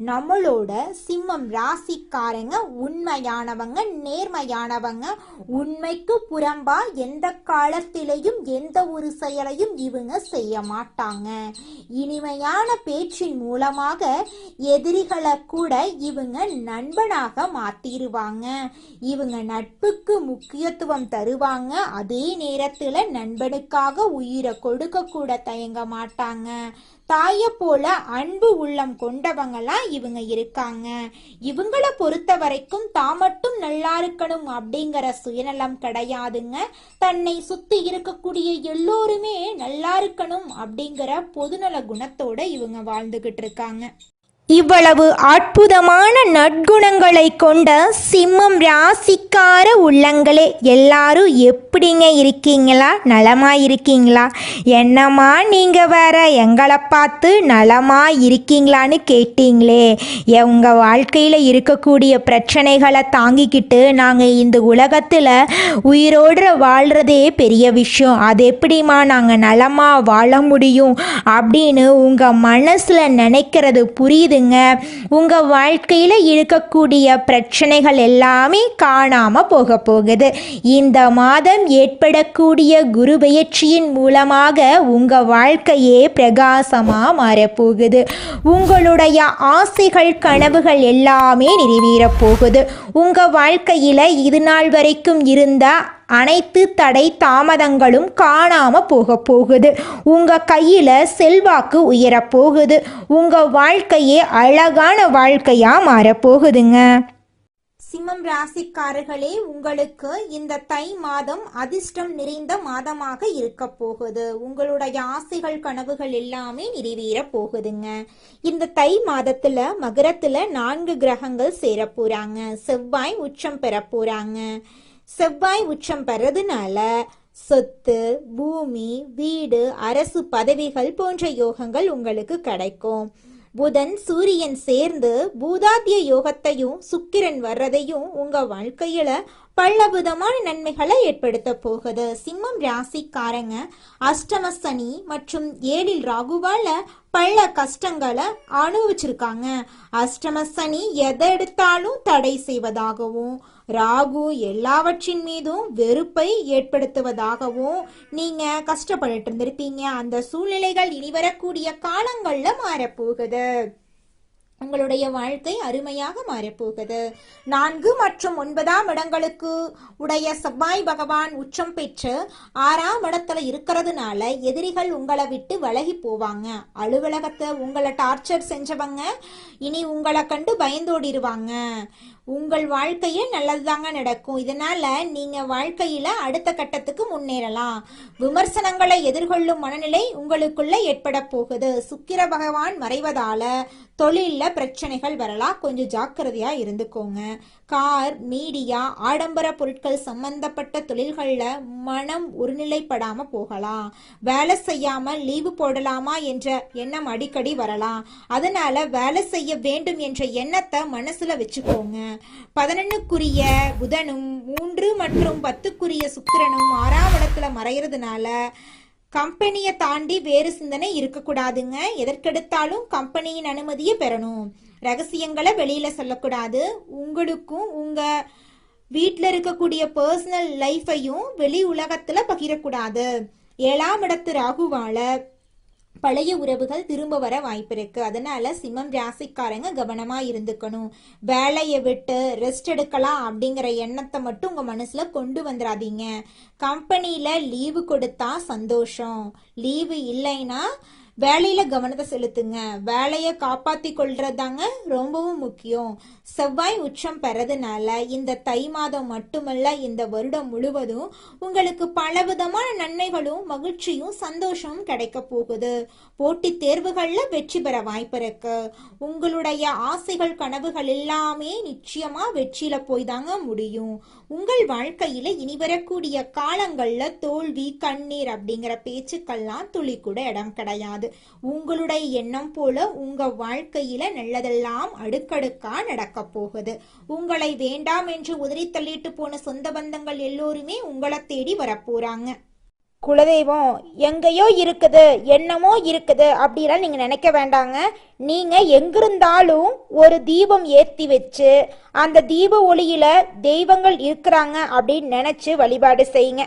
நம்மளோட சிம்மம் ராசிக்காரங்க உண்மையானவங்க நேர்மையானவங்க. உண்மைக்கு புறம்பா எந்த காலத்திலையும் எந்த ஒரு செயலையும் இவங்க செய்ய மாட்டாங்க. இனிமையான பேச்சின் மூலமாக எதிரிகளை கூட இவங்க நண்பனாக மாத்திருவாங்க. இவங்க நட்புக்கு முக்கியத்துவம் தருவாங்க. அதே நேரத்தில் நண்பனுக்காக உயிரை கொடுக்க கூட தயங்க மாட்டாங்க. தாயை போல அன்பு உள்ளம் கொண்டவங்களா இவங்க இருக்காங்க. இவங்கள பொறுத்த வரைக்கும் தான் மட்டும் நல்லா இருக்கணும் அப்படிங்கிற சுயநலம் கிடையாதுங்க. தன்னை சுத்தி இருக்கக்கூடிய எல்லோருமே நல்லா இருக்கணும் அப்படிங்கிற பொதுநல குணத்தோட இவங்க வாழ்ந்துகிட்டு இருக்காங்க. இவ்வளவு அற்புதமான நற்குணங்களை கொண்ட சிம்மம் ராசிக்கார உள்ளங்களே எல்லாரும் எப்படிங்க இருக்கீங்களா? நலமா இருக்கீங்களா? என்னம்மா நீங்கள் வேற? எங்களை பார்த்து நலமா இருக்கீங்களான்னு கேட்டீங்களே. உங்கள் வாழ்க்கையில் இருக்கக்கூடிய பிரச்சனைகளை தாங்கிக்கிட்டு நாங்கள் இந்த உலகத்தில் உயிரோடு வாழ்கிறதே பெரிய விஷயம். அது எப்படிம்மா நாங்கள் நலமாக வாழ முடியும் அப்படின்னு உங்கள் மனசில் நினைக்கிறது புரியுது புரியுதுங்க உங்க வாழ்க்கையில இருக்கக்கூடிய பிரச்சனைகள் எல்லாமே காணாம போக போகுது. இந்த மாதம் ஏற்படக்கூடிய குரு பெயர்ச்சியின் மூலமாக உங்க வாழ்க்கையே பிரகாசமா மாறப்போகுது உங்களுடைய ஆசைகள் கனவுகள் எல்லாமே நிறைவேறப் போகுது. உங்க வாழ்க்கையில இது நாள் வரைக்கும் இருந்த அனைத்து தடை தாமதங்களும் காணாம போக போகுது. உங்க கையில செல்வாக்கு உயரப் போகுது. உங்க வாழ்க்கையே அழகான வாழ்க்கையா மாறப்போகுதுங்க சிம்மம் ராசிக்காரர்களே உங்களுக்கு இந்த தை மாதம் அதிர்ஷ்டம் நிறைந்த மாதமாக இருக்க போகுது. உங்களுடைய ஆசைகள் கனவுகள் எல்லாமே நிறைவேற போகுதுங்க. இந்த தை மாதத்துல மகரத்துல நான்கு கிரகங்கள் சேர போறாங்க. செவ்வாய் உச்சம் பெற போறாங்க. செவ்வாய் உச்சம் பெறதுனால சொத்து பூமி வீடு அரசு பதவிகள் போன்ற யோகங்கள் உங்களுக்கு கிடைக்கும். புதன் சூரியன் சேர்ந்து பூதாத்திய யோகத்தையும் சுக்கிரன் வர்றதையும் உங்க வாழ்க்கையில விதமான நன்மைகளை ஏற்படுத்த போகுது. சிம்மம் ராசிக்காரங்க அஷ்டம சனி மற்றும் ஏழில் ராகுவால பல கஷ்டங்களை அனுபவிச்சிருக்காங்க. அஷ்டம சனி எதை எடுத்தாலும் தடை செய்வதாகவும் ராகு எல்லாவற்றின் மீதும் வெறுப்பை ஏற்படுத்துவதாகவும் நீங்க கஷ்டப்பட்டுட்டு இருந்திருப்பீங்க. அந்த சூழ்நிலைகள் இனி வரக்கூடிய காலங்கள்ல மாறப்போகுது. உங்களுடைய வாழ்க்கை அருமையாக மாறப்போகுது. நான்கு மற்றும் ஒன்பதாம் இடங்களுக்கு உடைய செவ்வாய் பகவான் உச்சம் பெற்று ஆறாம் இடத்துல இருக்கிறதுனால எதிரிகள் உங்களை விட்டு விலகி போவாங்க. அலுவலகத்தை உங்களை டார்ச்சர் செஞ்சவங்க இனி உங்களை கண்டு பயந்தோடிடுவாங்க உங்கள் வாழ்க்கையே நல்லதுதாங்க நடக்கும். இதனால நீங்க வாழ்க்கையில அடுத்த கட்டத்துக்கு முன்னேறலாம். விமர்சனங்களை எதிர்கொள்ளும் மனநிலை உங்களுக்குள்ள ஏற்பட போகுது. சுக்கிர பகவான் மறைவதால தொழிலில் பிரச்சனைகள் வரலாம். கொஞ்சம் ஜாக்கிரதையா இருந்துக்கோங்க. கார் மீடியா ஆடம்பர பொருட்கள் சம்பந்தப்பட்ட தொழில்கள்ல மனம் ஒருநிலைப்படாம போகலாம். வேலை செய்யாம லீவு போடலாமா என்ற எண்ணம் அடிக்கடி வரலாம். அதனால வேலை செய்ய வேண்டும் என்ற எண்ணத்தை மனசுல வச்சுக்கோங்க. பதினொன்னுக்குரிய புதனும் மூன்று மற்றும் பத்துக்குரிய சுக்கிரனும் ஆறாம் இடத்துல மறைகிறதுனால கம்பெனியை தாண்டி வேறு சிந்தனை இருக்கக்கூடாதுங்க. எதற்கெடுத்தாலும் கம்பெனியின் அனுமதியை பெறணும். ரகசியங்களை வெளியில சொல்லக்கூடாது. உங்களுக்கும் உங்க வீட்டில் இருக்கக்கூடிய பர்சனல் லைஃபையும் வெளி உலகத்துல பகிரக்கூடாது. ஏழாம் இடத்து ராகுவால பழைய உறவுகள் திரும்ப வர வாய்ப்பு இருக்கு அதனால சிம்மம் ராசிக்காரங்க கவனமா இருந்துக்கணும். வேலையை விட்டு ரெஸ்ட் எடுக்கலாம் அப்படிங்கிற எண்ணத்தை மட்டும் உங்க மனசுல கொண்டு வந்துடாதீங்க கம்பெனியில லீவு கொடுத்தா சந்தோஷம். லீவு இல்லைன்னா வேலையில கவனத்தை செலுத்துங்க. வேலையை காப்பாத்தி கொள்றதாங்க ரொம்பவும் முக்கியம். செவ்வாய் உச்சம் பெறதுனால இந்த தை மாதம் மட்டுமல்ல இந்த வருடம் முழுவதும் உங்களுக்கு பலவிதமான நன்மைகளும் மகிழ்ச்சியும் சந்தோஷமும் கிடைக்க போகுது. போட்டித் தேர்வுகள்ல வெற்றி பெற வாய்ப்பு இருக்கு. உங்களுடைய ஆசைகள் கனவுகள் எல்லாமே நிச்சயமா வெற்றியில போய் தாங்க முடியும். உங்கள் வாழ்க்கையில இனி வரக்கூடிய காலங்கள்ல தோல்வி கண்ணீர் அப்படிங்கிற பேச்சுக்கள்லாம் துளி கூட இடம் கிடையாது. உங்களுடைய எண்ணம் போல உங்க வாழ்க்கையில நல்லதெல்லாம் அடுக்கடுக்கா நடக்க போகுது. உங்களை வேண்டாம் என்று உதறி தள்ளிட்டு போன சொந்த பந்தங்கள் எல்லோருமே உங்களை தேடி வரப்போறாங்க குலதெய்வம் எங்கேயோ இருக்குது என்னமோ இருக்குது அப்படிலாம் நீங்கள் நினைக்க வேண்டாங்க. நீங்கள் எங்கிருந்தாலும் ஒரு தீபம் ஏற்றி வச்சு அந்த தீப ஒளியில் தெய்வங்கள் இருக்கிறாங்க அப்படின்னு நினச்சி வழிபாடு செய்யுங்க.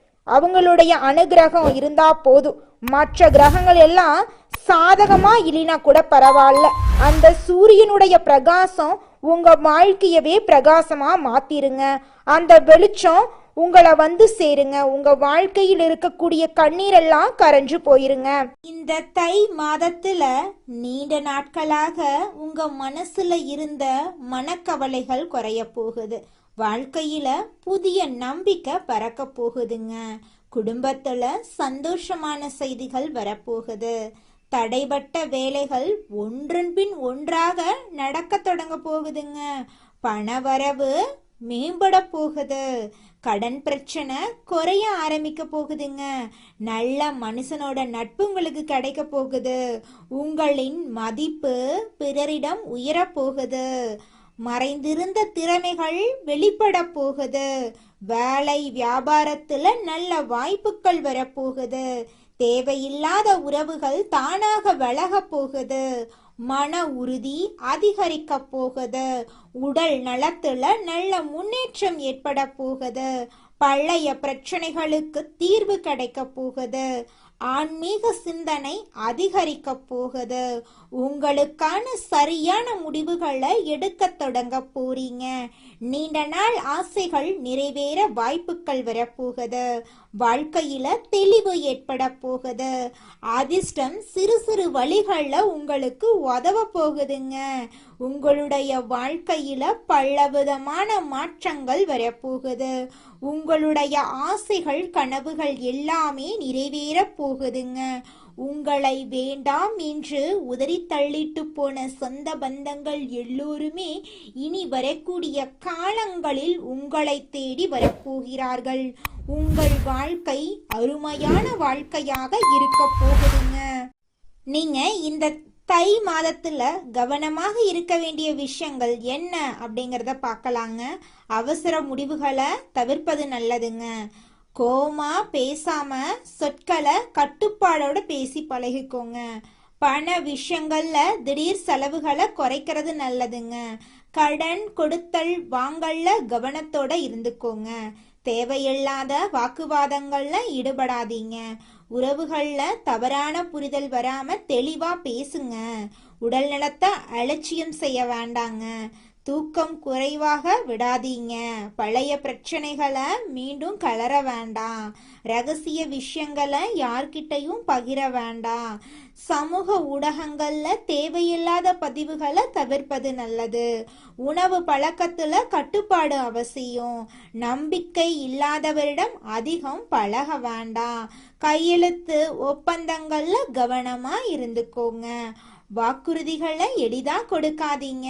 அவங்களுடைய அனுகிரகம் இருந்தா போதும். மற்ற கிரகங்கள் எல்லாம் சாதகமா இல்லைனா கூட பரவாயில்ல. அந்த சூரியனுடைய பிரகாசம் உங்க வாழ்க்கையவே பிரகாசமா மாத்திருங்க. அந்த வெளிச்சம் உங்களை வந்து சேருங்க. உங்க வாழ்க்கையில் இருக்கக்கூடிய கண்ணீரெல்லாம் கரைஞ்சு போயிருங்க. இந்த தை மாதத்துல நீண்ட நாட்களாக உங்க மனசுல இருந்த மனக்கவலைகள் குறைய போகுது. வாழ்க்கையில புதிய நம்பிக்கை பறக்க போகுதுங்க. குடும்பத்துல சந்தோஷமான செய்திகள் வரப்போகுது. தடைபட்ட வேலைகள் ஒன்றன் பின் ஒன்றாக நடக்க தொடங்க போகுதுங்க. பணவரவு மேம்பட போகுது. கடன் பிரச்சனை குறைய ஆரம்பிக்க போகுதுங்க. நல்ல மனுஷனோட நட்பு உங்களுக்கு கிடைக்க போகுது. உங்களின் மதிப்பு பிறரிடம் உயரப் போகுது. மறைந்திருந்த திறமைகள் வெளிப்பட போகுது. வேலை வியாபாரத்துல நல்ல வாய்ப்புகள் வரப்போகுது. தேவையில்லாத உறவுகள் தானாக விலகப் போகுது. மன உறுதி அதிகரிக்க போகுது. உடல் நலத்துல நல்ல முன்னேற்றம் ஏற்பட போகுது. பழைய பிரச்சனைகளுக்கு தீர்வு கிடைக்க போகுது. ஆன்மீக சிந்தனை அதிகரிக்க போகுது. உங்களுக்கான சரியான முடிவுகளை எடுக்க தொடங்க போறீங்க. நீண்ட நாள் ஆசைகள் நிறைவேற வாய்ப்புகள் வரப்போகுது. வாழ்க்கையில தெளிவு ஏற்பட போகுது. அதிர்ஷ்டம் சிறு சிறு வழிகள்ல உங்களுக்கு உதவ போகுதுங்க. உங்களுடைய வாழ்க்கையில பலவிதமான மாற்றங்கள் வரப்போகுது. உங்களுடைய ஆசைகள் கனவுகள் எல்லாமே நிறைவேற போகுதுங்க. உங்களை வேண்டாம் என்று உதறி தள்ளிட்டு போன சொந்த பந்தங்கள் எல்லோருமே இனி வரக்கூடிய காலங்களில் உங்களை தேடி வரப்போகிறார்கள். உங்கள் வாழ்க்கை அருமையான வாழ்க்கையாக இருக்க போகுதுங்க. நீங்க இந்த தை மாதத்துல கவனமாக இருக்க வேண்டிய விஷயங்கள் என்ன அப்படிங்கிறத பார்க்கலாங்க. அவசர முடிவுகளை தவிர்ப்பது நல்லதுங்க. கோமா பேசாம சொற்களை கட்டுப்பாடோட பேசி பழகிக்கோங்க. பண விஷயங்கள்ல திடீர் செலவுகளை குறைக்கிறது நல்லதுங்க. கடன் கொடுத்தல் வாங்கல்ல கவனத்தோட இருந்துக்கோங்க. தேவையில்லாத வாக்குவாதங்கள்ல ஈடுபடாதீங்க. உறவுகள்ல தவறான புரிதல் வராம தெளிவா பேசுங்க. உடல் நலத்தை அலட்சியம் செய்ய வேண்டாங்க. தூக்கம் குறைவாக விடாதீங்க. பழைய பிரச்சனைகளை மீண்டும் கலர வேண்டாம். ரகசிய விஷயங்களை யார்கிட்டையும் பகிர வேண்டாம். சமூக ஊடகங்களில் தேவையில்லாத பதிவுகளை தவிர்ப்பது நல்லது. உணவு பழக்கத்தில் கட்டுப்பாடு அவசியம். நம்பிக்கை இல்லாதவரிடம் அதிகம் பழக வேண்டாம். கையெழுத்து ஒப்பந்தங்களில் கவனமாக இருந்துக்கோங்க. வாக்குறுதிகளை எளிதாக கொடுக்காதீங்க.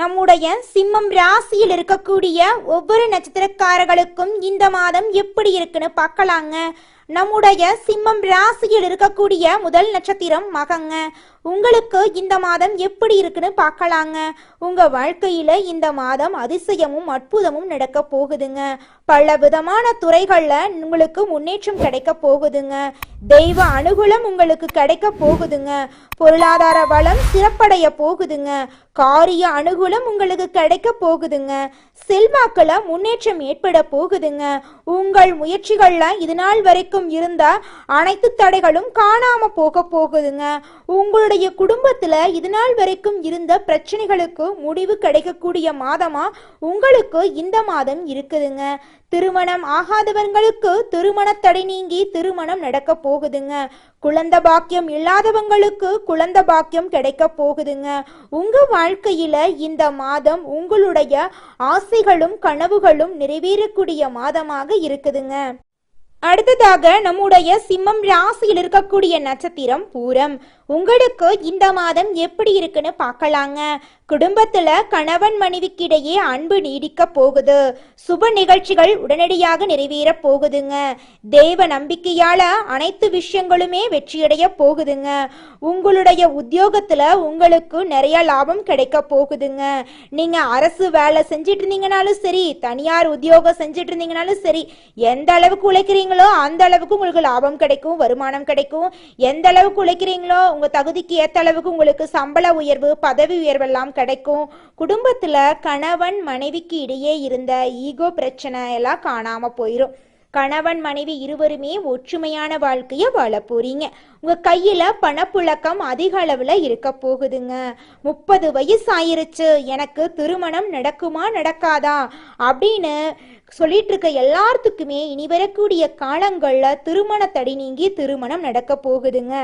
நம்முடைய சிம்மம் ராசியில் இருக்கக்கூடிய ஒவ்வொரு நட்சத்திரக்காரர்களுக்கும் இந்த மாதம் எப்படி இருக்குன்னு பார்க்கலாங்க. நம்முடைய சிம்மம் ராசியில் இருக்கக்கூடிய முதல் நட்சத்திரம் மகங்க. உங்களுக்கு இந்த மாதம் எப்படி இருக்குன்னு பார்க்கலாங்க. உங்க வாழ்க்கையில இந்த மாதம் அதிசயமும் அற்புதமும் நடக்க போகுதுங்க. பல விதமான துறைகள்ல உங்களுக்கு முன்னேற்றம் கிடைக்க போகுதுங்க. தெய்வ அனுகூலம் உங்களுக்கு கிடைக்க போகுதுங்க. பொருளாதார வளம் சிறப்படைய போகுதுங்க. காரிய அனுகூலம் உங்களுக்கு கிடைக்க போகுதுங்க. செல்வாக்குல முன்னேற்றம் ஏற்பட போகுதுங்க. உங்கள் முயற்சிகள்ல இது நாள் வரைக்கும் இருந்த அனைத்து தடைகளும் காணாம போக போகுதுங்க. உங்களுடைய குடும்பத்துல இது நாள் வரைக்கும் இருந்த பிரச்சனைகளுக்கு முடிவு கிடைக்கக்கூடிய மாதமா உங்களுக்கு இந்த மாதம் இருக்குதுங்க. திருமணம் ஆகாதவங்களுக்கு திருமண தடை நீங்கி திருமணம் நடக்க போகுதுங்க. குழந்த பாக்கியம் இல்லாதவங்களுக்கு குழந்த பாக்கியம் கிடைக்க போகுதுங்க. உங்க வாழ்க்கையில இந்த மாதம் உங்களுடைய ஆசைகளும் கனவுகளும் நிறைவேறக்கூடிய மாதமாக இருக்குதுங்க. அடுத்ததாக நம்முடைய சிம்மம் ராசியில் இருக்கக்கூடிய நட்சத்திரம் பூரம். உங்களுக்கு இந்த மாதம் எப்படி இருக்குன்னு பார்க்கலாங்க. குடும்பத்துல கணவன் மனைவிக்கிடையே அன்பு நீடிக்க போகுது. சுப நிகழ்ச்சிகள் உடனடியாக நிறைவேற போகுதுங்க. தெய்வ நம்பிக்கையால அனைத்து விஷயங்களுமே வெற்றியடைய போகுதுங்க. உங்களுடைய உத்தியோகத்துல உங்களுக்கு நிறைய லாபம் கிடைக்க போகுதுங்க. நீங்க அரசு வேலை செஞ்சிட்டு இருந்தீங்கனாலும் சரி தனியார் உத்தியோகம் செஞ்சிட்டு இருந்தீங்கனாலும் சரி எந்த அளவுக்கு உழைக்கிறீங்களோ அந்த அளவுக்கு உங்களுக்கு லாபம் கிடைக்கும் வருமானம் கிடைக்கும். எந்த அளவுக்கு உழைக்கிறீங்களோ உங்க தகுதிக்கு ஏத்த அளவுக்கு உங்களுக்கு சம்பள உயர்வு பதவி உயர்வெல்லாம் கிடைக்கும். குடும்பத்துல கணவன் மனைவிக்கு இடையே இருந்த ஈகோ பிரச்சனை எல்லாம் காணாம போயிரும். கணவன் மனைவி இருவருமே ஒற்றுமையான வாழ்க்கைய வாழ போறீங்க. உங்க கையில பணப்புழக்கம் அதிக அளவுல இருக்க போகுதுங்க. முப்பது வயசு ஆயிருச்சு எனக்கு திருமணம் நடக்குமா நடக்காதா அப்படின்னு சொல்லிட்டு இருக்க எல்லாத்துக்குமே இனி வரக்கூடிய காலங்கள்ல திருமண நீங்கி திருமணம் நடக்க போகுதுங்க.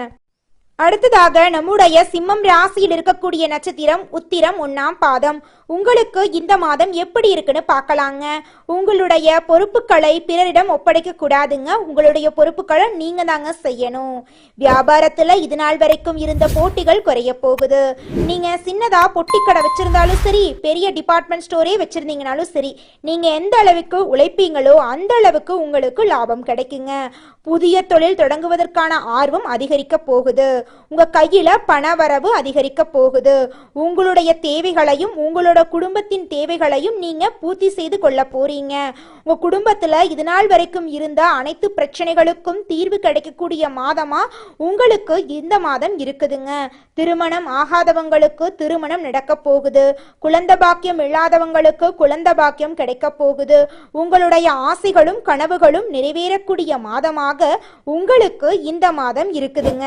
அடுத்ததாக நம்முடைய சிம்மம் ராசியில் இருக்கக்கூடிய நட்சத்திரம் உத்திரம் ஒன்னாம் பாதம். உங்களுக்கு இந்த மாதம் எப்படி இருக்குன்னு பார்க்கலாங்க. உங்களுடைய பொறுப்புகளை பிறரிடம் ஒப்படைக்க கூடாதுங்க. உங்களுடைய பொறுப்புகளை நீங்க தாங்க செய்யணும். வியாபாரத்துல இது நாள் வரைக்கும் இருந்த போட்டிகள் குறைய போகுது. நீங்க சின்னதா பொட்டி கடை வச்சிருந்தாலும் சரி பெரிய டிபார்ட்மெண்ட் ஸ்டோரே வச்சிருந்தீங்கனாலும் சரி நீங்க எந்த அளவுக்கு உழைப்பீங்களோ அந்த அளவுக்கு உங்களுக்கு லாபம் கிடைக்குங்க. புதிய தொழில் தொடங்குவதற்கான ஆர்வம் அதிகரிக்க போகுது. உங்க கையில பணவரவு அதிகரிக்க போகுது. உங்களுடைய தேவைகளையும் உங்களோட குடும்பத்தின் தேவைகளையும் நீங்க பூர்த்தி செய்து கொள்ள போறீங்க. உங்க குடும்பத்துல இது நாள் வரைக்கும் இருந்த அனைத்து பிரச்சனைகளுக்கும் தீர்வு கிடைக்கக்கூடிய மாதமா உங்களுக்கு இந்த மாதம் இருக்குதுங்க. திருமணம் ஆகாதவங்களுக்கு திருமணம் நடக்க போகுது. குழந்த பாக்கியம் இல்லாதவங்களுக்கு குழந்த பாக்கியம் கிடைக்க போகுது. உங்களுடைய ஆசைகளும் கனவுகளும் நிறைவேறக்கூடிய மாதமாக உங்களுக்கு இந்த மாதம் இருக்குதுங்க.